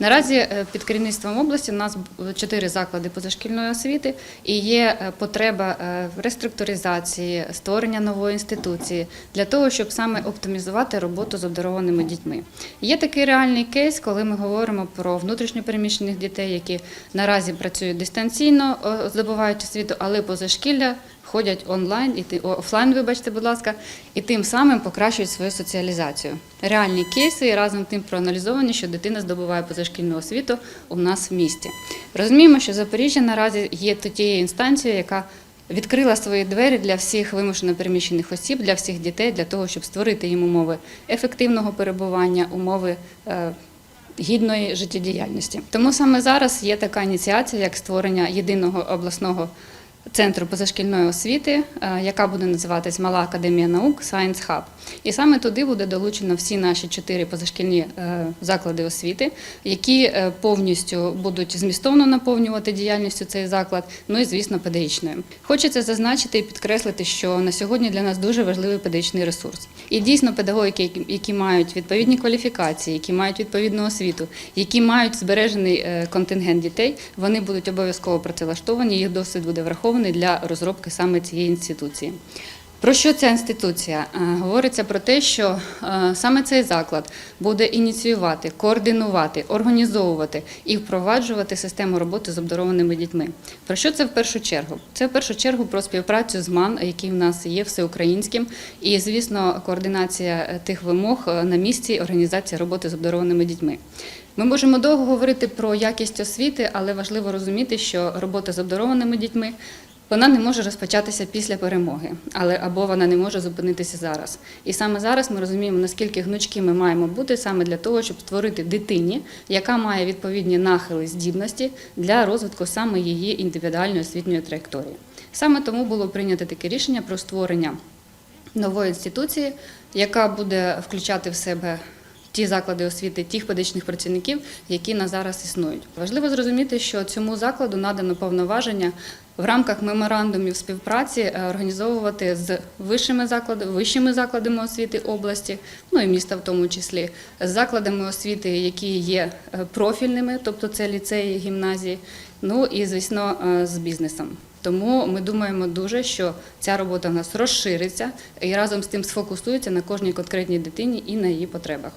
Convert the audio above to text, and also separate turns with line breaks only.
Наразі е, під керівництвом області у нас чотири заклади позашкільної освіти і є е, потреба е, реструктуризації, створення нової інституції для того, щоб саме оптимізувати роботу з обдарованими дітьми. Є такий реальний кейс, коли ми говоримо про внутрішньопереміщених дітей, які наразі працюють дистанційно, здобувають освіту, але позашкілля ходять онлайн і ти- офлайн, вибачте, будь ласка, і тим самим покращують свою соціалізацію. Реальні кейси і разом тим проаналізовані, що дитина здобуває позашкільну освіту у нас в місті. Розуміємо, що Запоріжжя наразі є тією інстанцією, яка відкрила свої двері для всіх вимушено переміщених осіб, для всіх дітей, для того, щоб створити їм умови ефективного перебування, умови. е, Гідної життєдіяльності. Тому саме зараз є така ініціація, як створення єдиного обласного центру позашкільної освіти, е, яка буде називатись Мала академія наук Science Hub. І саме туди буде долучено всі наші чотири позашкільні е, заклади освіти, які е, повністю будуть змістовно наповнювати діяльністю цей заклад, ну і звісно, педагогічною. Хочеться зазначити і підкреслити, що на сьогодні для нас дуже важливий педагогічний ресурс. І дійсно, педагоги, які, мають відповідні кваліфікації, які мають відповідну освіту, які мають збережений контингент дітей, вони будуть обов'язково працевлаштовані. Їх досвід буде врахований для розробки саме цієї інституції. Про що ця інституція? Е, Говориться про те, що е, саме цей заклад буде ініціювати, координувати, організовувати і впроваджувати систему роботи з обдарованими дітьми. Про що це в першу чергу? Це в першу чергу про співпрацю з МАН, який в нас є всеукраїнським, і звісно, координація е, тих вимог на місці організації роботи з обдарованими дітьми. Ми можемо довго говорити про якість освіти, але важливо розуміти, що робота з обдарованими дітьми вона не може розпочатися після перемоги, але або вона не може зупинитися зараз. І саме зараз ми розуміємо, наскільки гнучки ми маємо бути саме для того, щоб створити дитині, яка має відповідні нахили, здібності для розвитку саме її індивідуальної освітньої траєкторії. Саме тому було прийнято таке рішення про створення нової інституції, яка буде включати в себе ті заклади освіти, тих педагогічних працівників, які на зараз існують. Важливо зрозуміти, що цьому закладу надано повноваження в рамках меморандумів співпраці е, організовувати з вищими закладами, вищими закладами освіти області, ну і міста в тому числі, з закладами освіти, які є е, профільними, тобто це ліцеї, гімназії, ну і звісно е, з бізнесом. Тому ми думаємо дуже, що ця робота в нас розшириться і разом з тим сфокусується на кожній конкретній дитині і на її потребах.